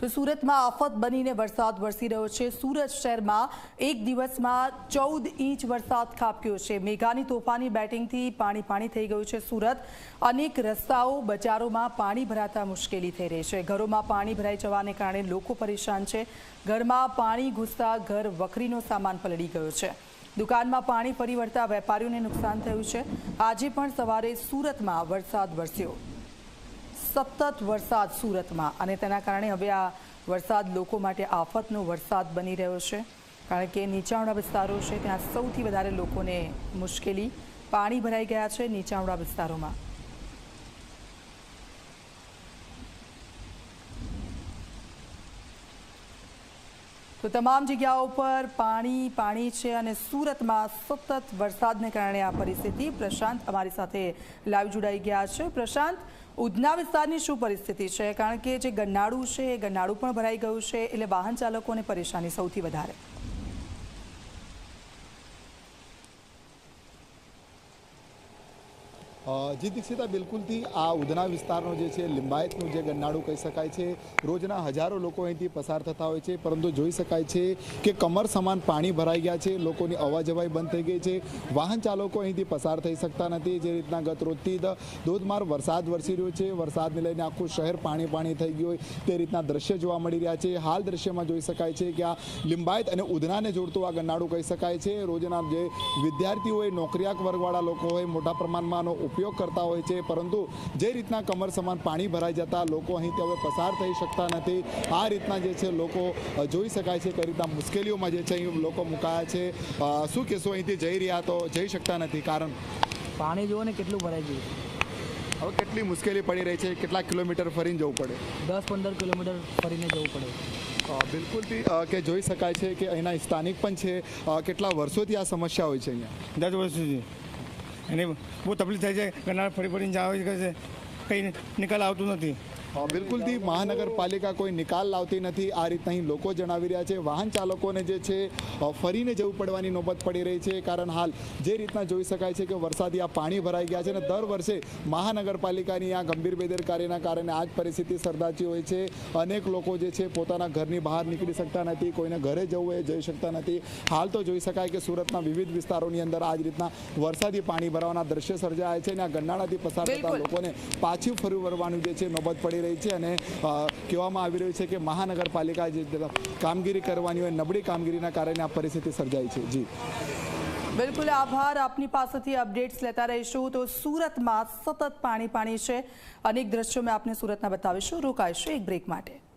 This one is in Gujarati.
તો સુરતમાં આફત બનીને વરસાદ વરસી રહ્યો છે. સુરત શહેરમાં એક દિવસમાં ચૌદ ઇંચ વરસાદ ખાબક્યો છે. મેઘાની તોફાની બેટિંગથી પાણી પાણી થઈ ગયું છે સુરત. અનેક રસ્તાઓ, બજારોમાં પાણી ભરાતા મુશ્કેલી થઈ રહી છે. ઘરોમાં પાણી ભરાઈ જવાને કારણે લોકો પરેશાન છે. ઘરમાં પાણી ઘૂસતા ઘર વખરીનો સામાન પલળી ગયો છે. દુકાનમાં પાણી ફરી વળતા વેપારીઓને નુકસાન થયું છે. આજે પણ સવારે સુરતમાં વરસાદ વરસ્યો. સતત વરસાદ સુરતમાં અને તેના કારણે હવે આ વરસાદ લોકો માટે આફતનો વરસાદ બની રહ્યો છે. કારણ કે નીચાણવાળા વિસ્તારો છે, ત્યાં સૌથી વધારે લોકોને મુશ્કેલી પાણી ભરાઈ ગયા છે નીચાણવાળા વિસ્તારોમાં. તો તમામ જગ્યાઓ પર પાણી પાણી છે અને સુરતમાં સતત વરસાદને કારણે આ પરિસ્થિતિ પ્રશાંત અમારી સાથે લાઈવ જોડાઈ ગયા છે. પ્રશાંત, ઉધના વિસ્તારની શું પરિસ્થિતિ છે? કારણ કે જે ગન્નાળું છે, એ ગન્નાળું પણ ભરાઈ ગયું છે, એટલે વાહન ચાલકોને પરેશાની સૌથી વધારે. જી દીક્ષિતા બિલકુલથી આ ઉધના વિસ્તારનો જે છે, લિંબાયતનું જે ગન્નાળું કહી શકાય છે, રોજના હજારો લોકો અહીંથી પસાર થતા હોય છે, પરંતુ જોઈ શકાય છે કે કમર સમાન પાણી ભરાઈ ગયા છે, લોકોની અવાજવાઈ બંધ થઈ ગઈ છે, વાહન ચાલકો અહીંથી પસાર થઈ શકતા નથી, જે રીતના ગત રોજથી ધોધમાર વરસાદ વરસી રહ્યો છે, વરસાદને લઈને આખું શહેર પાણી પાણી થઈ ગયું હોય, તે રીતના દ્રશ્ય જોવા મળી રહ્યા છે. હાલ દ્રશ્યમાં જોઈ શકાય છે કે આ લિંબાયત અને ઉધનાને જોડતું આ ગન્નાળું કહી શકાય છે. રોજના જે વિદ્યાર્થીઓ હોય, નોકરિયાત વર્ગવાળા લોકો હોય, મોટા પ્રમાણમાં ઉપયોગ કરતા હોય છે. પરંતુ જે રીતના કમર સમાન પાણી ભરાઈ જતા લોકો અહીંથી હવે પસાર થઈ શકતા નથી. આ રીતના જે છે લોકો જોઈ શકાય છે કઈ રીતના મુશ્કેલીઓમાં જે છે અહીં લોકો મુકાયા છે. શું કહેશો અહીંથી જઈ રહ્યા તો જઈ શકતા નથી? કારણ પાણી જુઓ ને કેટલું ભરાઈ ગયું હવે કેટલી મુશ્કેલી પડી રહી છે. કેટલા કિલોમીટર ફરીને જવું પડે? દસ પંદર કિલોમીટર ફરીને જવું પડે. બિલકુલથી કે જોઈ શકાય છે કે અહીંના સ્થાનિક પણ છે. કેટલા વર્ષોથી આ સમસ્યા હોય છે અહીંયા? દસ વર્ષ એને બહુ તકલીફ થાય છે ગનાર ફરી ફરીને જાવ છે. કંઈ નિકાલ આવતું નથી. બિલકુલથી મહાનગરપાલિકા કોઈ નિકાલ લાવતી નથી. આ રીતના અહીં લોકો જણાવી રહ્યા છે. વાહન ચાલકોને જે છે ફરીને જવું પડવાની નોબત પડી રહી છે. કારણ હાલ જે રીતના જોઈ શકાય છે કે વરસાદી આ પાણી ભરાઈ ગયા છે અને દર વર્ષે મહાનગરપાલિકાની આ ગંભીર બેદરકારીના કારણે આ જ પરિસ્થિતિ સર્જાતી હોય છે. અનેક લોકો જે છે પોતાના ઘરની બહાર નીકળી શકતા નથી કોઈને ઘરે જવું એ જઈ શકતા નથી. હાલ તો જોઈ શકાય કે સુરતના વિવિધ વિસ્તારોની અંદર આ જ રીતના વરસાદી પાણી ભરાવાના દ્રશ્ય સર્જાયા છે અને આ ગન્નાળાથી પસાર થતા લોકોને પાછી ફરી વળવાનું જે છે નોબત પડી રહી છે અને કહેવામાં આવી રહ્યું છે કે મહાનગરપાલિકા જે કામગીરી કરવાની હોય, નબળી કામગીરીના કારણે આ પરિસ્થિતિ સર્જાઈ છે. જી. બિલકુલ આભાર. આપની પાસેથી અપડેટ્સ લેતા રહીશું. તો સુરતમાં સતત પાણી પાણી છે. અનેક દ્રશ્યો મેં આપને સુરતના બતાવીશું. રોકાઈશું એક બ્રેક માટે.